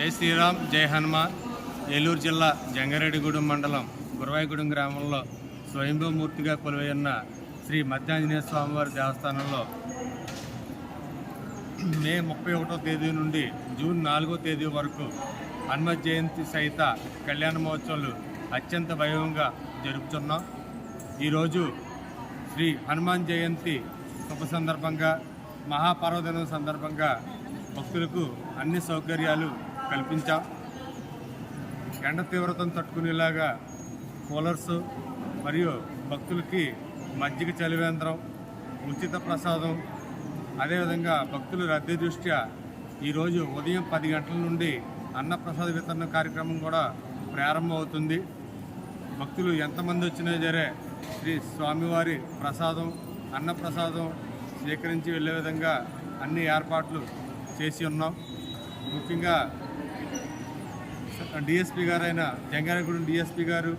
జై శ్రీరామ్ జై హనుమాన్. ఏలూరు జిల్లా జంగారెడ్డిగూడెం మండలం గురవాయిగూడెం గ్రామంలో స్వయంభూమూర్తిగా కొలువైన శ్రీ మధ్యాంజనేయ స్వామివారి దేవస్థానంలో మే ముప్పై ఒకటో తేదీ నుండి జూన్ నాలుగో తేదీ వరకు హనుమ జయంతి సహిత కళ్యాణ మహోత్సవాలు అత్యంత వైభవంగా జరుపుతున్నాం ఈరోజు శ్రీ హనుమాన్ జయంతి శుభ సందర్భంగా మహాపర్వదినం సందర్భంగా భక్తులకు అన్ని సౌకర్యాలు కల్పించాం. ఎండ తీవ్రతను తట్టుకునేలాగా కూలర్స్ మరియు భక్తులకి మజ్జిగ చలివేంద్రం ఉచిత ప్రసాదం అదేవిధంగా భక్తుల రద్దీ దృష్ట్యా ఈరోజు ఉదయం పది గంటల నుండి అన్నప్రసాద వితరణ కార్యక్రమం కూడా ప్రారంభమవుతుంది. భక్తులు ఎంతమంది వచ్చినా సరే శ్రీ స్వామివారి ప్రసాదం అన్నప్రసాదం స్వీకరించి వెళ్ళే విధంగా అన్ని ఏర్పాట్లు చేసి ఉన్నాం. ముఖ్యంగా డిఎస్పీ గారైన జంగారగూడెం డిఎస్పీ గారు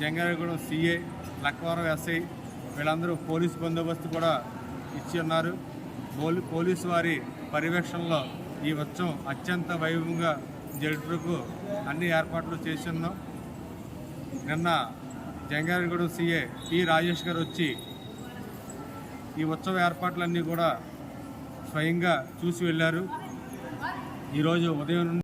జంగారగూడెం సిఏ లక్వరం ఎస్ఐ వీళ్ళందరూ పోలీస్ బందోబస్తు కూడా ఇచ్చి ఉన్నారు. పోలీ పోలీసు వారి పర్యవేక్షణలో ఈ ఉత్సవం అత్యంత వైభవంగా జరుపుటకు అన్ని ఏర్పాట్లు చేసి ఉన్నాం. నిన్న జంగారెగూడెం సిఏ పి రాజేష్ గారు వచ్చి ఈ ఉత్సవ ఏర్పాట్లన్నీ కూడా స్వయంగా చూసి వెళ్ళారు. ఈరోజు ఉదయం నుండి